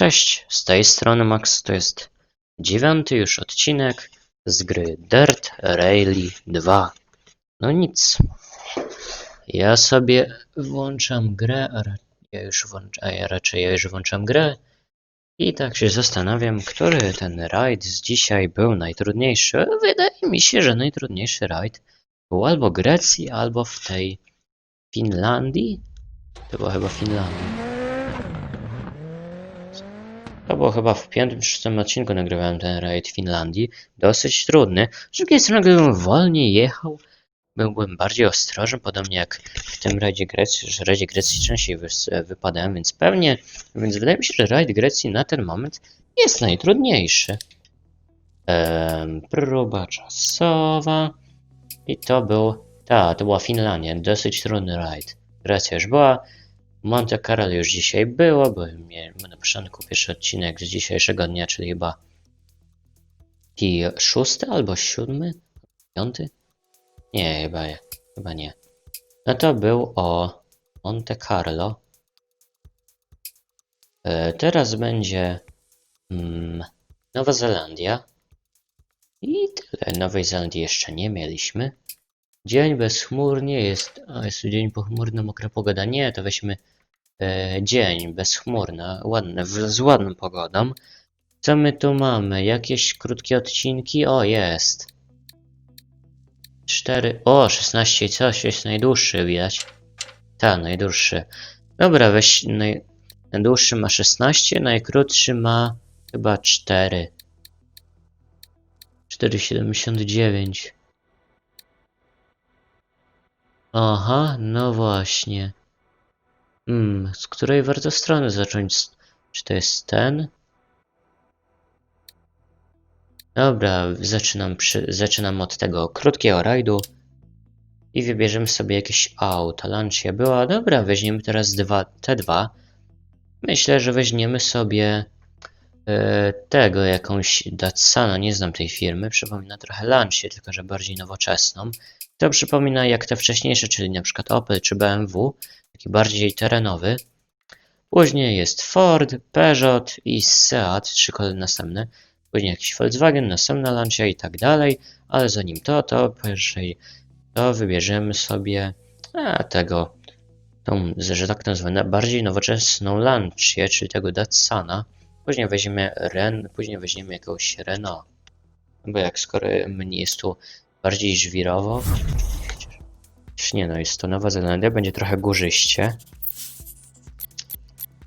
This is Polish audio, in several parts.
Cześć, z tej strony Max, to jest dziewiąty już odcinek z gry Dirt Rally 2. No nic. Ja sobie włączam grę, a ja już włączam, a ja raczej ja już włączam grę i tak się zastanawiam, który ten rajd z dzisiaj był najtrudniejszy. Wydaje mi się, że najtrudniejszy rajd był albo Grecji, albo w tej Finlandii. To była chyba Finlandia. To było chyba w piątym szóstym odcinku nagrywałem ten rajd w Finlandii. Dosyć trudny. Z drugiej strony, gdybym wolniej jechał, byłbym bardziej ostrożny, podobnie jak w tym rajdzie Grecji, że rajdzie Grecji częściej wypadałem, więc pewnie, więc wydaje mi się, że rajd Grecji na ten moment jest najtrudniejszy. Ehm, próba czasowa. I to był, ta, to była Finlandia, dosyć trudny rajd. Grecja już była, Monte Carlo już dzisiaj było, bo miałem na początku pierwszy odcinek z dzisiejszego dnia, czyli chyba i szósty albo siódmy? Piąty? Nie, chyba, chyba nie. No to był o Monte Carlo. E, teraz będzie mm, Nowa Zelandia. I tyle. Nowej Zelandii jeszcze nie mieliśmy. Dzień bezchmurnie jest. A jest dzień pochmurny, mokra pogoda. Nie, to weźmy dzień bezchmurny, ładny, z ładną pogodą. Co my tu mamy? Jakieś krótkie odcinki? O, jest. 4. O, 16 i coś jest najdłuższy, widać. Tak, najdłuższy. Dobra, weź. Naj, najdłuższy ma 16, najkrótszy ma chyba 4. 4,79. Aha, no właśnie. Hmm, z której warto strony zacząć? Czy to jest ten? Dobra, zaczynam, przy, zaczynam od tego krótkiego rajdu i wybierzemy sobie jakieś auto. Lancia była, dobra, weźmiemy teraz dwa, te dwa. Myślę, że weźmiemy sobie e, tego, jakąś Datsana, nie znam tej firmy, przypomina trochę Lancia, tylko że bardziej nowoczesną. To przypomina jak te wcześniejsze, czyli przykład Opel czy BMW, taki bardziej terenowy. Później jest Ford, Peugeot i Seat, trzy kolejne następne. Później jakiś Volkswagen, następna Lancia i tak dalej. Ale zanim to, to pierwszej to wybierzemy sobie a, tego, tą, że tak nazwane, bardziej nowoczesną Lancię, czyli tego Datsana. Później weźmiemy Ren, później weźmiemy jakąś Renault. Bo jak skoro mnie jest tu bardziej żwirowo, Chociaż nie no, jest to Nowa Zelandia, będzie trochę górzyście.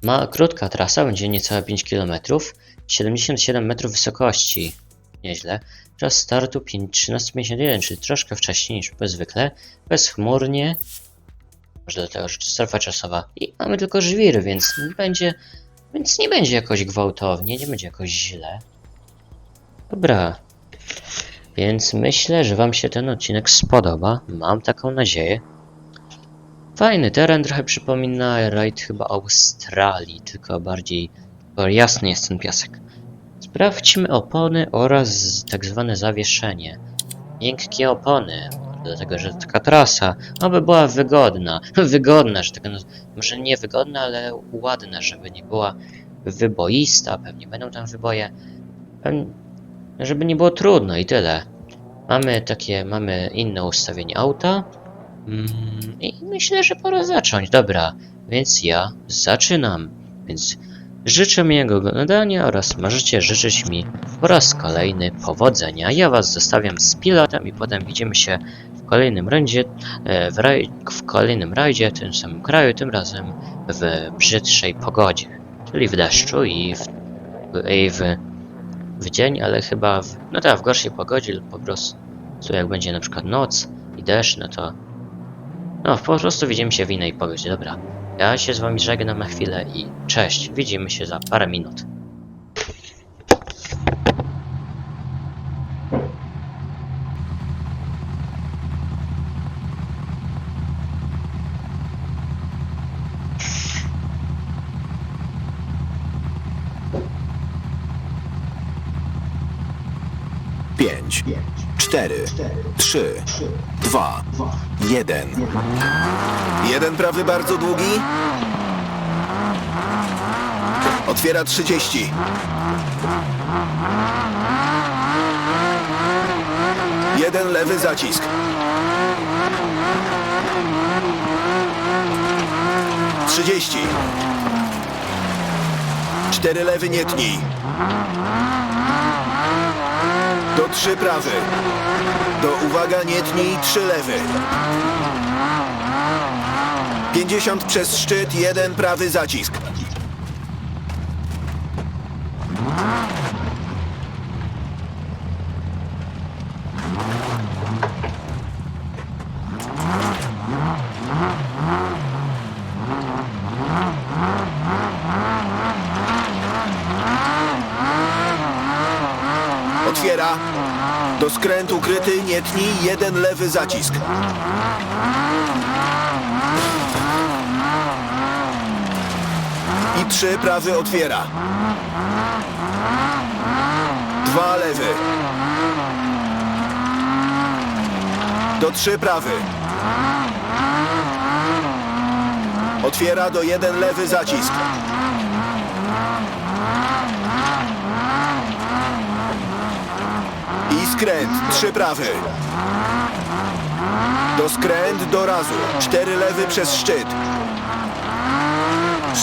Ma krótka trasa, będzie niecałe 5 km, 77 metrów wysokości. Nieźle. Czas startu 5 13.51, czyli troszkę wcześniej niż zwykle. Bezchmurnie. Może dlatego, że to strefa czasowa. I mamy tylko żwiry, więc nie będzie, więc nie będzie jakoś gwałtownie, nie będzie jakoś źle. Dobra. Więc myślę, że Wam się ten odcinek spodoba. Mam taką nadzieję. Fajny teren, trochę przypomina rajd chyba Australii, tylko bardziej jasny jest ten piasek. Sprawdźmy opony oraz tak zwane zawieszenie. Miękkie opony, dlatego że taka trasa, aby była wygodna. Wygodna, że taka, no, może nie wygodna, ale ładna, żeby nie była wyboista, pewnie będą tam wyboje. Pewnie, żeby nie było trudno i tyle. Mamy takie, mamy inne ustawienie auta. Mm, I myślę, że pora zacząć. Dobra, więc ja zaczynam. Więc życzę miłego oglądania oraz możecie życzyć mi po raz kolejny powodzenia. Ja was zostawiam z pilotem i potem widzimy się w kolejnym rajdzie, e, w, raj, w kolejnym rajdzie w tym samym kraju, tym razem w brzydszej pogodzie, czyli w deszczu i w, i w w dzień, ale chyba w, no tak, w gorszej pogodzie lub po prostu jak będzie na przykład noc i deszcz, no to no po prostu widzimy się w innej pogodzie, dobra. Ja się z wami żegnam na chwilę i cześć, widzimy się za parę minut. 4, 3, 2, 1. Jeden prawy bardzo długi. Otwiera 30. Jeden lewy zacisk. 30. Cztery lewy nie tnij. Trzy prawy. Do uwaga nie tnij trzy lewy. 50 przez szczyt, jeden prawy zacisk. Otwiera. Do skrętu kryty nie tnij, jeden lewy zacisk. I trzy prawy otwiera. Dwa lewy. Do trzy prawy. Otwiera do jeden lewy zacisk. I skręt. Trzy prawy. Do skręt do razu. Cztery lewy przez szczyt.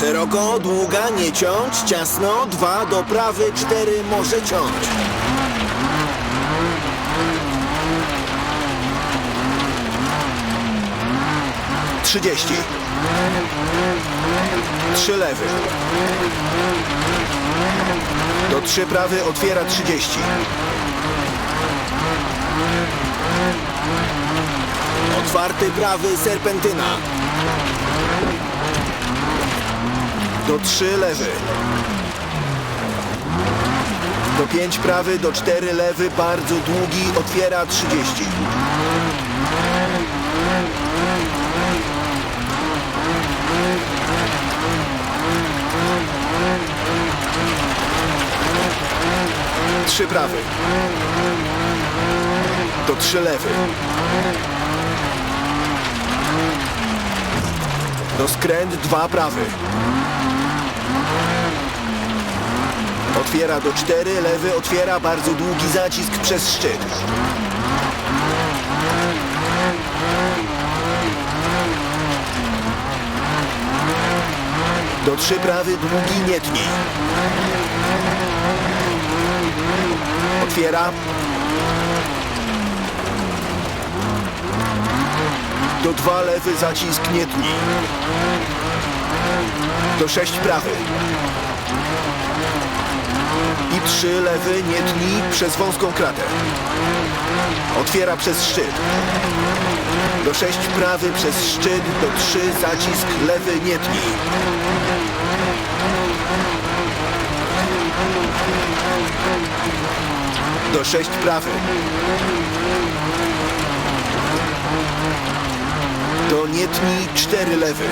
Szeroko, długa, nie ciąć, ciasno, dwa do prawy, cztery może ciąć. Trzydzieści. Trzy lewy. Do trzy prawy otwiera trzydzieści. Otwarty prawy, serpentyna. Do 3 lewy. Do 5 prawy, do 4 lewy, bardzo długi, otwiera 30. Trzy prawy. Do trzy lewy. Do skręt dwa prawy. Otwiera do cztery, lewy otwiera bardzo długi zacisk przez szczyt. Do trzy prawy, długi nie tnij. Otwiera. Do dwa lewy zacisk nie tnij. Do sześć prawy. I trzy lewy nie tnij przez wąską kratę. Otwiera przez szczyt. Do sześć prawy przez szczyt, do trzy zacisk lewy nie tnij. Do sześć prawy. Do nie tnij cztery lewy.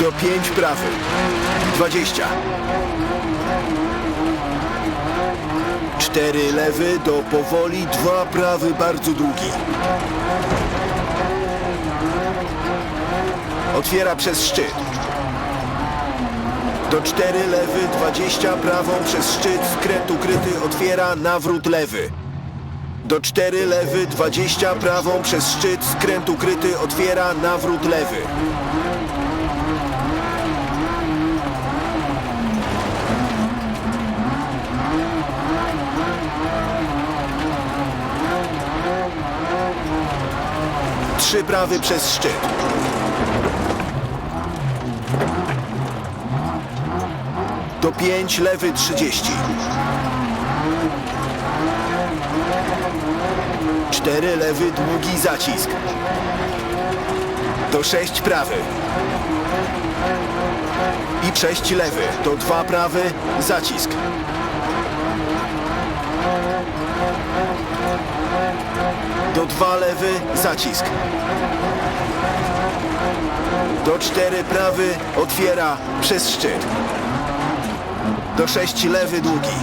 Do pięć prawy. Dwadzieścia. Cztery lewy do powoli, dwa prawy bardzo długi. Otwiera przez szczyt. Do cztery lewy, dwadzieścia prawą przez szczyt, skręt ukryty, otwiera nawrót lewy. Do cztery lewy, dwadzieścia prawą przez szczyt, skręt ukryty, otwiera nawrót lewy. Trzy prawy przez szczyt. Do pięć lewy trzydzieści. Cztery lewy długi zacisk. Do sześć prawy. I sześć lewy. Do dwa prawy zacisk. Do dwa lewy zacisk. Do cztery prawy otwiera przez szczyt. Do sześć lewy długi.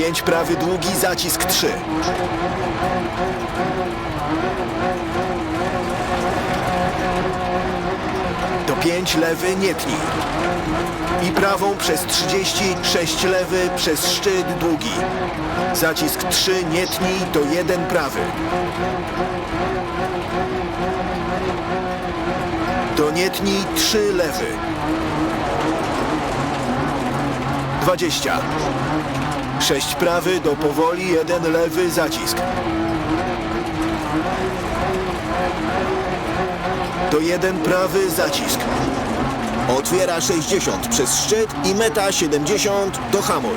Do pięć prawy długi zacisk trzy. 5 lewy, nie tnij. I prawą przez 30, 6 lewy, przez szczyt długi. Zacisk 3, nie tnij, to 1 prawy. Do nie tnij, 3 lewy. 20. 6 prawy, do powoli, 1 lewy, zacisk. Do 1 prawy, zacisk. Otwiera 60 przez szczyt i meta 70 do hamuj.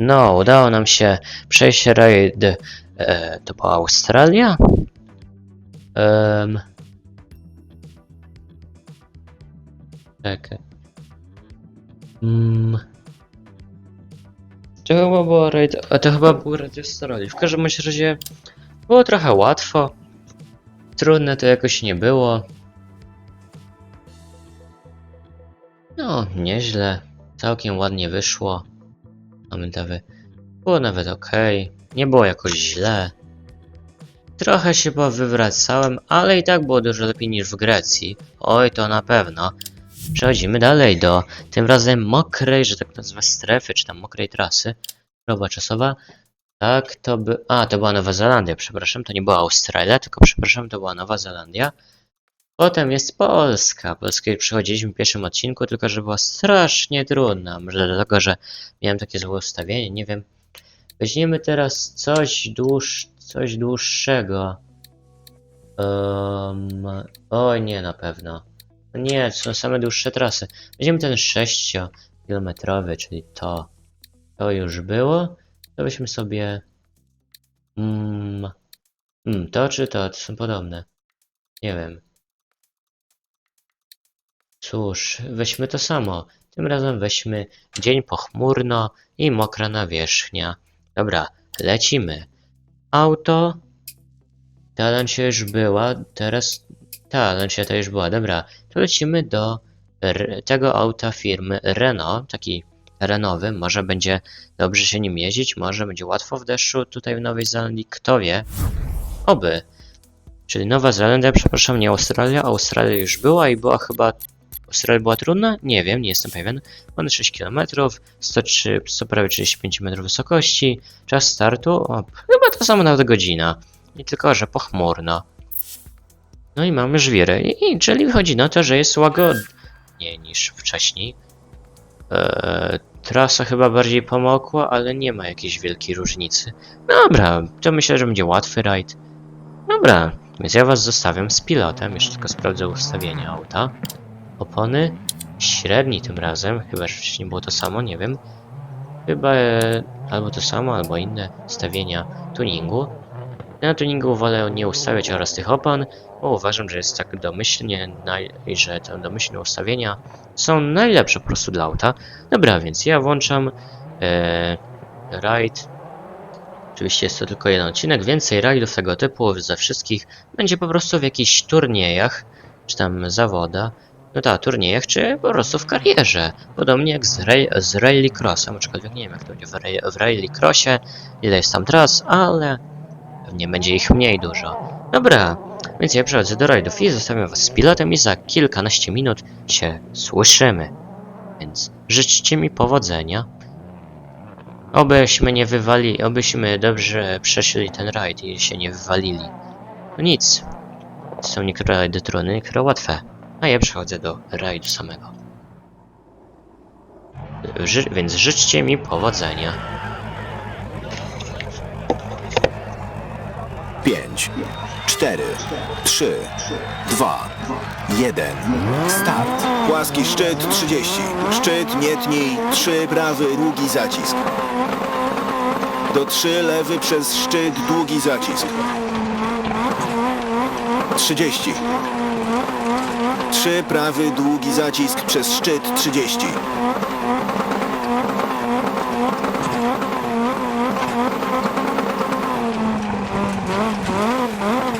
No, udało nam się przejść raid. E, to była Australia? Um. Czekaj. Mm. To chyba było raid. A to chyba był raid Australii. W każdym razie było trochę łatwo. Trudne to jakoś nie było. No, nieźle. Całkiem ładnie wyszło. Pamiętawy. Było nawet ok. Nie było jakoś źle. Trochę się wywracałem, ale i tak było dużo lepiej niż w Grecji. Oj, to na pewno. Przechodzimy dalej do tym razem mokrej, że tak nazwę strefy, czy tam mokrej trasy. Próba czasowa. Tak, to by... A, to była Nowa Zelandia, przepraszam. To nie była Australia, tylko przepraszam, to była Nowa Zelandia. Potem jest Polska. Polskę przechodziliśmy w pierwszym odcinku, tylko że była strasznie trudna. Może dlatego, że miałem takie złe ustawienie, nie wiem. Weźmiemy teraz coś dłuż, coś dłuższego. Um, oj, nie na pewno. No Nie, są same dłuższe trasy. Weźmiemy ten 6-kilometrowy, czyli to. To już było. To weźmy sobie. Mm, mm, to czy to? To są podobne. Nie wiem. Cóż, weźmy to samo. Tym razem weźmy dzień pochmurno i mokra nawierzchnia. Dobra, lecimy. Auto. Ta lancia już była, teraz ta lancia to już była. Dobra, to lecimy do tego auta firmy Renault, taki Renaultowy. Może będzie dobrze się nim jeździć, może będzie łatwo w deszczu tutaj w Nowej Zelandii, kto wie. Oby. Czyli Nowa Zelandia, przepraszam, nie Australia. Australia już była i była chyba Australia była trudna? Nie wiem, nie jestem pewien. Mamy 6 km, 103, 100 prawie 35 metrów wysokości. Czas startu? O, chyba to samo nawet godzina. I tylko, że pochmurno. No i mamy żwiry. I, czyli wychodzi na to, że jest łagodniej niż wcześniej. Eee, trasa chyba bardziej pomokła, ale nie ma jakiejś wielkiej różnicy. Dobra, to myślę, że będzie łatwy rajd. Dobra, więc ja was zostawiam z pilotem. Jeszcze tylko sprawdzę ustawienia auta. Opony średni tym razem, chyba że wcześniej było to samo, nie wiem. Chyba e, albo to samo, albo inne stawienia tuningu. Na tuningu wolę nie ustawiać oraz tych opon, bo uważam, że jest tak domyślnie, i że te domyślne ustawienia są najlepsze po prostu dla auta. Dobra, więc ja włączam e, raid. Oczywiście jest to tylko jeden odcinek, więcej rajdów tego typu ze wszystkich będzie po prostu w jakichś turniejach, czy tam zawoda. No tak, turniejach, czy po prostu w karierze. Podobnie jak z, ray, z Rallycrossem, aczkolwiek nie wiem jak to będzie w, ray, w Rallycrossie, ile jest tam tras, ale pewnie będzie ich mniej dużo. Dobra, więc ja przechodzę do rajdów i zostawiam was z pilotem i za kilkanaście minut się słyszymy. Więc życzcie mi powodzenia. Obyśmy nie wywali, obyśmy dobrze przeszli ten rajd i się nie wywalili. No nic. Są niektóre rajdy trudne, niektóre łatwe. A ja przechodzę do rajdu samego. Ży więc życzcie mi powodzenia. 5, 4, 3, 2, 1. Start. Płaski szczyt 30. Szczyt nie tnij. 3 prawy, długi zacisk. Do 3 lewy przez szczyt, długi zacisk. 30. 3 prawy, długi zacisk przez szczyt 30.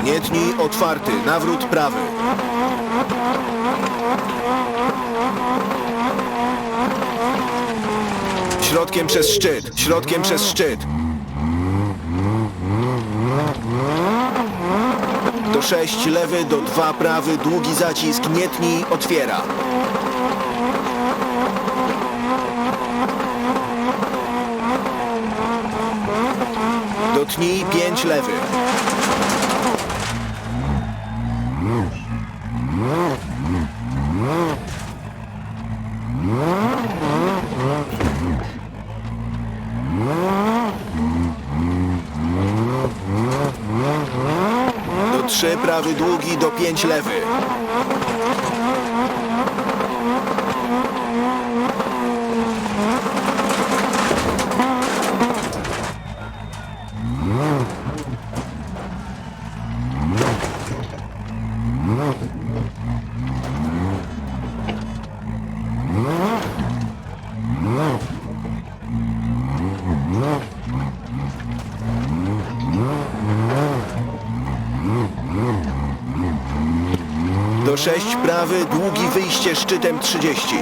Nie tnij otwarty, nawrót prawy. Środkiem przez szczyt, środkiem przez szczyt. Do 6 lewy, do 2 prawy, długi zacisk, nie tnij, otwiera. Dotnij 5 lewy. Do 3 prawy długi, do 5 lewy. Prawy, długi wyjście szczytem 30.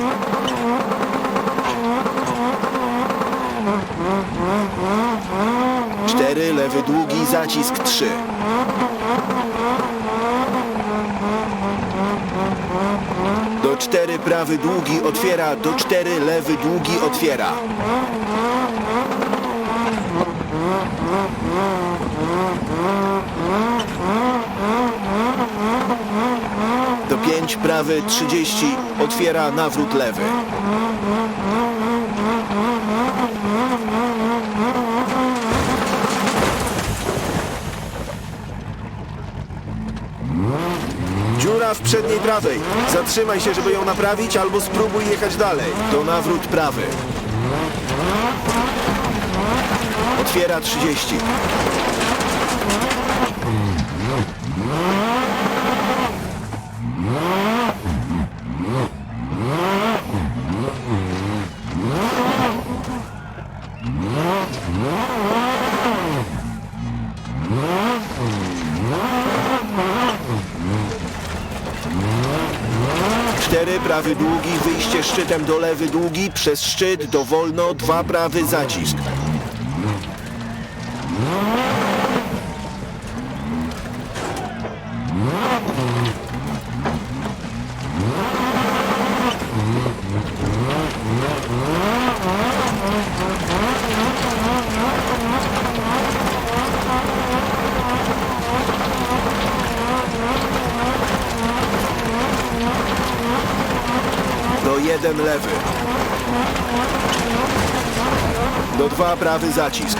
Cztery lewy długi, zacisk 3. Do 4 prawy długi otwiera, do 4 lewy długi otwiera. Do 5 prawy 30 otwiera nawrót lewy. Dziura w przedniej prawej. Zatrzymaj się, żeby ją naprawić, albo spróbuj jechać dalej. To nawrót prawy. Otwiera 30. prawy długi, wyjście szczytem do lewy długi, przez szczyt do wolno, dwa prawy zacisk. 2, prawy zacisk.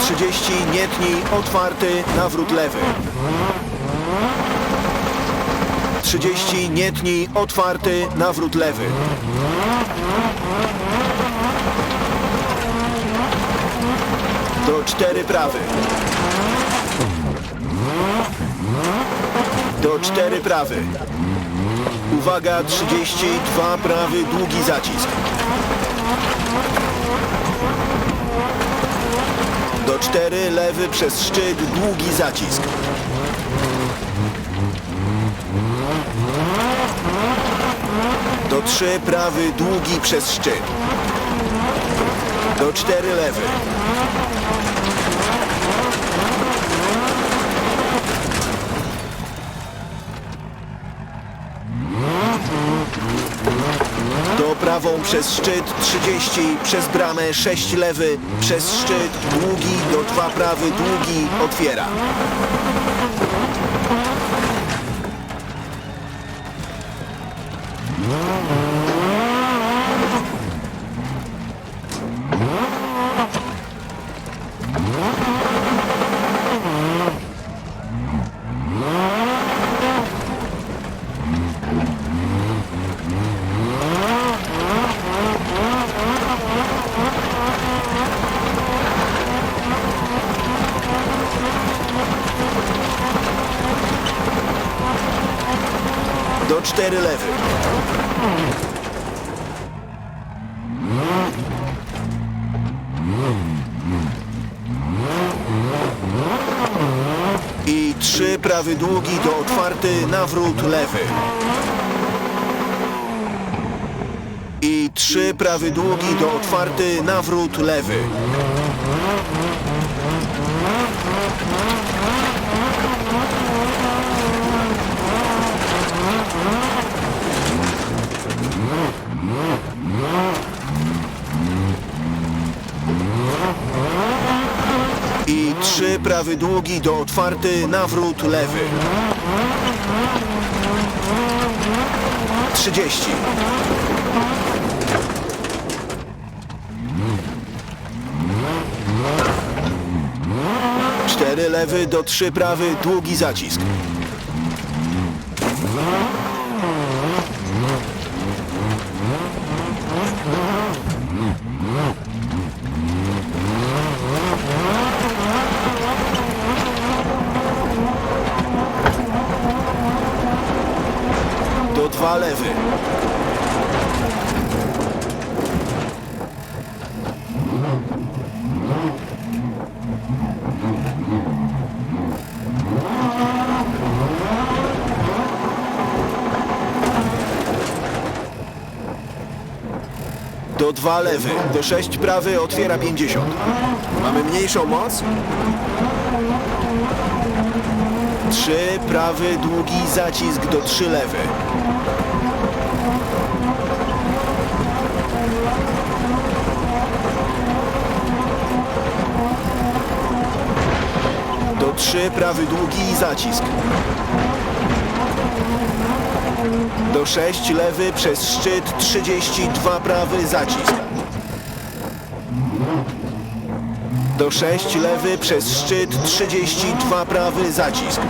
Trzydzieści, nietnij, otwarty, nawrót lewy. 30, nie tnij, otwarty, nawrót lewy. Do 4 prawy. Do 4 prawy. Uwaga, 32 prawy, długi zacisk. Do 4 lewy przez szczyt, długi zacisk. Do 3 prawy, długi przez szczyt. Do 4 lewy. Do prawą przez szczyt 30, przez bramę 6 lewy, przez szczyt długi, do 2 prawy, długi, otwiera. Do cztery lewy. Prawy długi do otwarty, nawrót lewy. I 3 prawy długi do otwarty, nawrót lewy. I trzy prawy długi do otwarty, nawrót lewy. Trzydzieści. Cztery lewy do trzy prawy, długi zacisk. Do dwa lewy. Do dwa lewy. Do sześć prawy otwiera 50. Mamy mniejszą moc? Trzy prawy, długi zacisk do trzy lewy. Do trzy prawy, długi zacisk. Do sześć lewy przez szczyt 32 prawy zacisk. Do 6 lewy przez szczyt 32 prawy zacisk.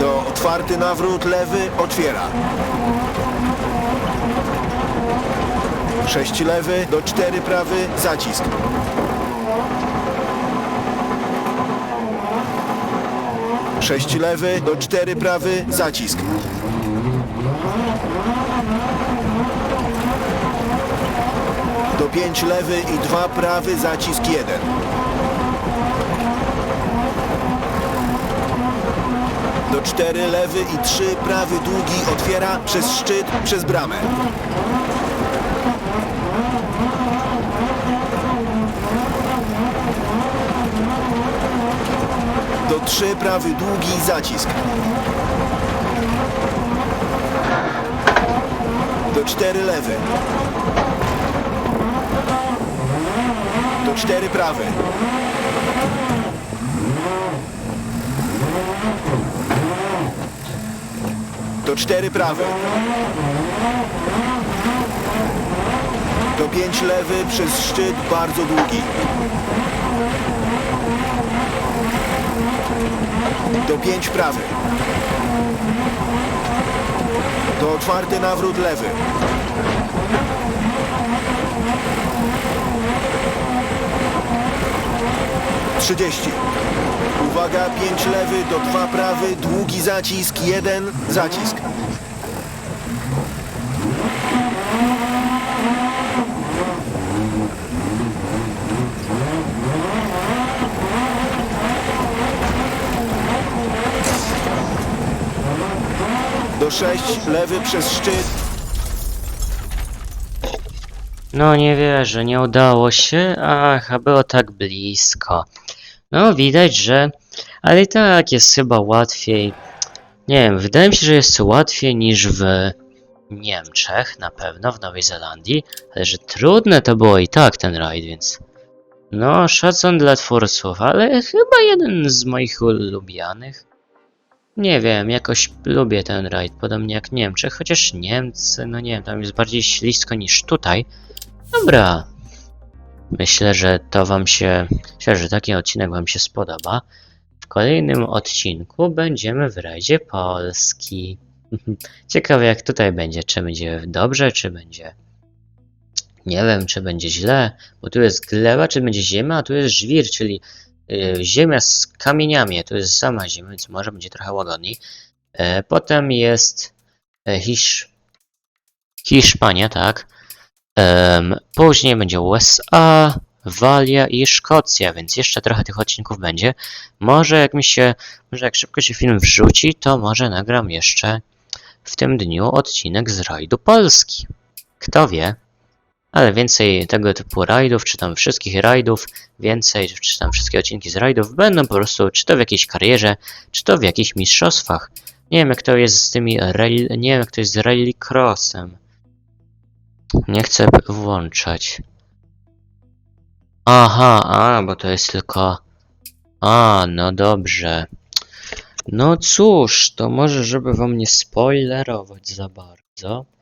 Do otwarty nawrót lewy otwiera. 6 lewy do 4 prawy zacisk. Sześć lewy do cztery prawy zacisk. Do 5 lewy i 2 prawy zacisk 1. Do 4 lewy i 3 prawy długi otwiera przez szczyt, przez bramę. 3 prawy długi zacisk. Do 4 lewy. Do cztery prawy. Do cztery prawy. Do pięć lewy przez szczyt bardzo długi. Do pięć prawy. Do otwarty nawrót lewy. Trzydzieści. Uwaga, pięć lewy do dwa prawy, długi zacisk, jeden zacisk. Do sześć, lewy przez szczyt, No nie wierzę, nie udało się. Ach, a było tak blisko. No widać, że... Ale i tak jest chyba łatwiej. Nie wiem, wydaje mi się, że jest łatwiej niż w Niemczech, na pewno, w Nowej Zelandii. Ale że trudne to było i tak ten rajd, więc... No, szacun dla twórców, ale chyba jeden z moich ulubianych. Nie wiem, jakoś lubię ten rajd, podobnie jak Niemczech, chociaż Niemcy, no nie wiem, tam jest bardziej ślisko niż tutaj. Dobra. Myślę, że to wam się, myślę, że taki odcinek wam się spodoba. W kolejnym odcinku będziemy w rajdzie Polski. Ciekawe jak tutaj będzie, czy będzie dobrze, czy będzie... Nie wiem, czy będzie źle, bo tu jest gleba, czy będzie ziemia, a tu jest żwir, czyli ziemia z kamieniami, tu jest sama ziemia, więc może będzie trochę łagodniej. E, potem jest e, Hisz... Hiszpania, tak. Później będzie USA, Walia i Szkocja, więc jeszcze trochę tych odcinków będzie. Może jak mi się, może jak szybko się film wrzuci, to może nagram jeszcze w tym dniu odcinek z rajdu Polski. Kto wie? Ale więcej tego typu rajdów, czy tam wszystkich rajdów, więcej, czy tam wszystkie odcinki z rajdów będą po prostu, czy to w jakiejś karierze, czy to w jakichś mistrzostwach. Nie wiem jak to jest z tymi rally, nie wiem jak to jest z rallycrossem. Nie chcę włączać. Aha, a, bo to jest tylko... A, no dobrze. No cóż, to może żeby wam nie spoilerować za bardzo.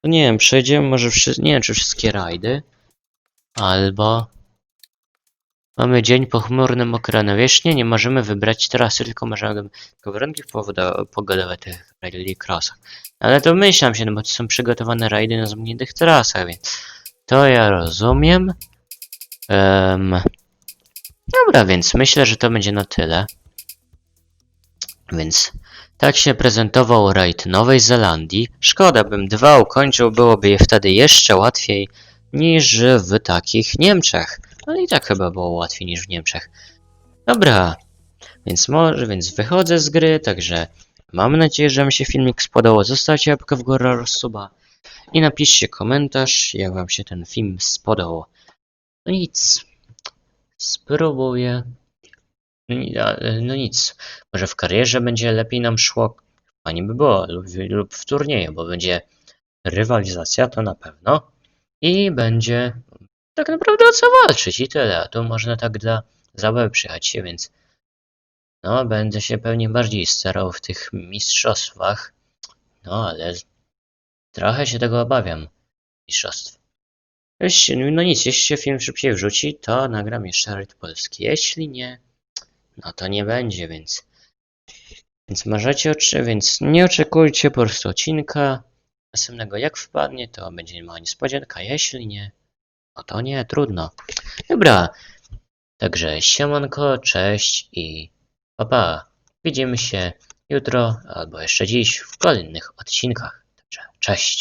To nie wiem, przejdziemy może nie wiem czy wszystkie rajdy. Albo... Mamy dzień pochmurny, mokro nawierzchnie, nie możemy wybrać trasy, tylko możemy tylko warunki pogodowe tych rallycrossach. Ale to myślam się, no bo to są przygotowane rajdy na zamkniętych trasach, więc to ja rozumiem. Em, dobra, więc myślę, że to będzie na tyle. Więc tak się prezentował rajd Nowej Zelandii. Szkoda, bym dwa ukończył, byłoby je wtedy jeszcze łatwiej niż w takich Niemczech. Ale i tak chyba było łatwiej niż w Niemczech. Dobra, więc może, więc wychodzę z gry, także mam nadzieję, że wam się filmik spodobał. Zostawcie łapkę w górę oraz suba i napiszcie komentarz, jak wam się ten film spodobał. No nic, spróbuję. No, no nic, może w karierze będzie lepiej nam szło. Fajnie by było, lub, lub w turnieju, bo będzie rywalizacja, to na pewno. I będzie tak naprawdę o co walczyć i tyle. A tu można tak dla zabawy przyjechać się, więc no, będę się pewnie bardziej starał w tych mistrzostwach. No, ale trochę się tego obawiam. Mistrzostw. Jeśli, no nic, jeśli się film szybciej wrzuci, to nagram jeszcze rajd polski. Jeśli nie, no to nie będzie, więc. Więc możecie więc nie oczekujcie po prostu odcinka następnego. Jak wpadnie, to będzie mała niespodzianka. Jeśli nie, no to nie, trudno. Dobra. Także siemanko, cześć i pa pa. Widzimy się jutro albo jeszcze dziś w kolejnych odcinkach. Także cześć.